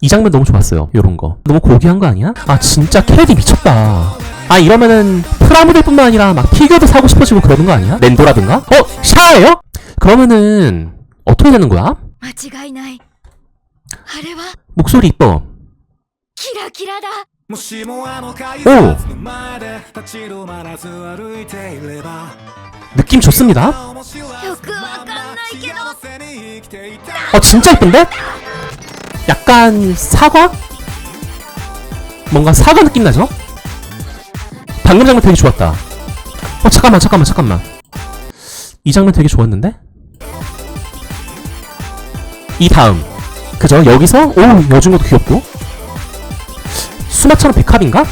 이 장면 너무 좋았어요. 요런 거. 너무 고귀한 거 아니야? 아 진짜 캐디 미쳤다. 아 이러면은 프라모델뿐만 아니라 막 피규어도 사고 싶어지고 그러는 거 아니야? 랜도라든가? 어? 샤예요? 그러면은 어떻게 되는 거야? 間違いないあれは 목소리 이뻐. キラキラだもしもあの改おう札の前で立ち止まらず歩いていれば 느낌 좋습니다. よくわかんないけど幸せに生きていた 어 진짜 이쁜데? 약간 사과? 뭔가 사과 느낌 나죠? 방금 장면 되게 좋았다. 어 잠깐만 잠깐만 잠깐만. 이 장면 되게 좋았는데? 이 다음 그죠? 여기서 오 여중도 귀엽고 수마처럼 백합인가?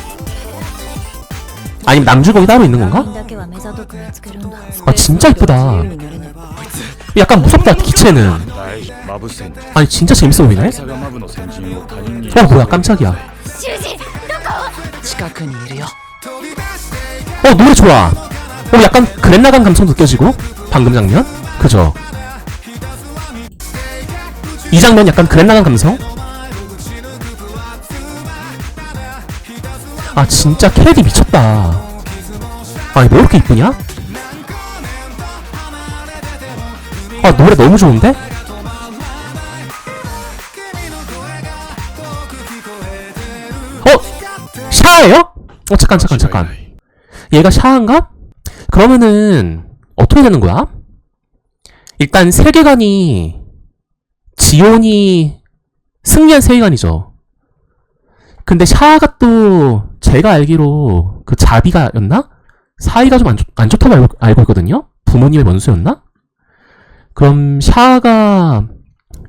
아니면 남주걱이 따로 있는 건가? 아 진짜 이쁘다. 약간 무섭다 기체는. 아니 진짜 재밌어 보이네? 어 뭐야 깜짝이야 어 노래 좋아 어 약간 그랜나간 감성 느껴지고 방금 장면? 그죠? 이 장면 약간 그랜나간 감성? 아 진짜 캐디 미쳤다 아니 왜 이렇게 이쁘냐? 아 노래 너무 좋은데? 어? 샤예요? 어 잠깐 잠깐 잠깐. 얘가 샤한가? 그러면은 어떻게 되는 거야? 일단 세계관이 지온이 승리한 세계관이죠. 근데 샤가 또 제가 알기로 그 자비가였나? 사이가 좀 안 안 좋다고 알고, 알고 있거든요. 부모님의 원수였나? 그럼 샤가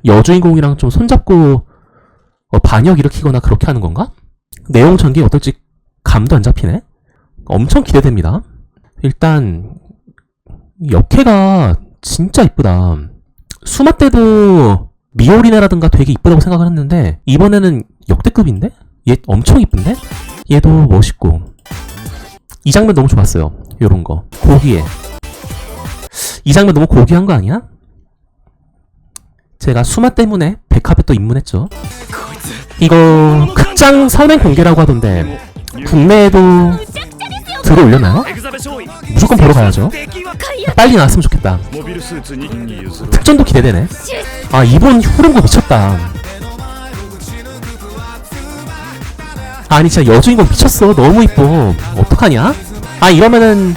여주인공이랑 좀 손잡고 어, 반역 일으키거나 그렇게 하는 건가? 내용 전개 어떨지 감도 안 잡히네. 엄청 기대됩니다. 일단 역해가 진짜 이쁘다. 수마 때도 미오리네라든가 되게 이쁘다고 생각을 했는데 이번에는 역대급인데? 얘 엄청 이쁜데? 얘도 멋있고 이 장면 너무 좋았어요. 요런 거 고귀해. 이 장면 너무 고귀한 거 아니야? 제가 수마 때문에 백합에 또 입문했죠. 이거 극장 선행 공개라고 하던데 국내에도 들어올려나요? 무조건 보러 가야죠 빨리 나왔으면 좋겠다 특전도 기대되네 아 이번 후렴구 미쳤다 아니 진짜 여주인공 미쳤어 너무 이뻐 어떡하냐? 아 이러면은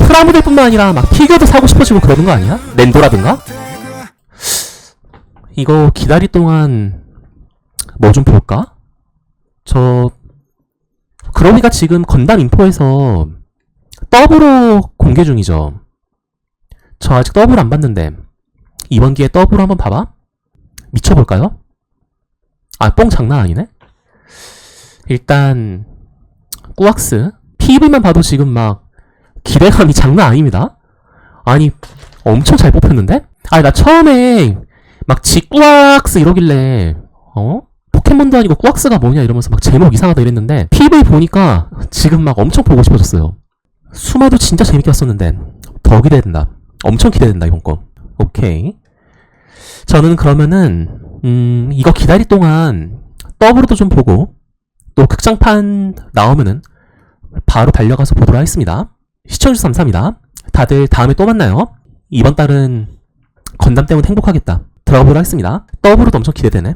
프라모델 뿐만 아니라 막 피규어도 사고 싶어지고 그러는 거 아니야? 랜도라든가? 이거 기다릴 동안 뭐 좀 볼까? 저 그러니까 지금 건담 인포에서 더블로 공개 중이죠. 저 아직 더블 안 봤는데 이번 기회에 더블 한번 봐봐. 미쳐볼까요? 아, 뽕 장난 아니네? 일단, 꾸악스. PV만 봐도 지금 막, 기대감이 장난 아닙니다. 아니, 엄청 잘 뽑혔는데? 아니, 나 처음에, 막, 지꾸악스 이러길래, 어? 포켓몬도 아니고 꾸악스가 뭐냐 이러면서 막 제목 이상하다 이랬는데, PV 보니까 지금 막 엄청 보고 싶어졌어요. 수마도 진짜 재밌게 봤었는데, 더 기대된다. 엄청 기대된다, 이번 거. 오케이. 저는 그러면은, 음, 이거 기다릴 동안 더블로도 좀 보고, 또 극장판 나오면은 바로 달려가서 보도록 하겠습니다. 시청해주셔서 감사합니다. 다들 다음에 또 만나요. 이번 달은 건담 때문에 행복하겠다. 들어가 보도록 하겠습니다. 더블로도 엄청 기대되네.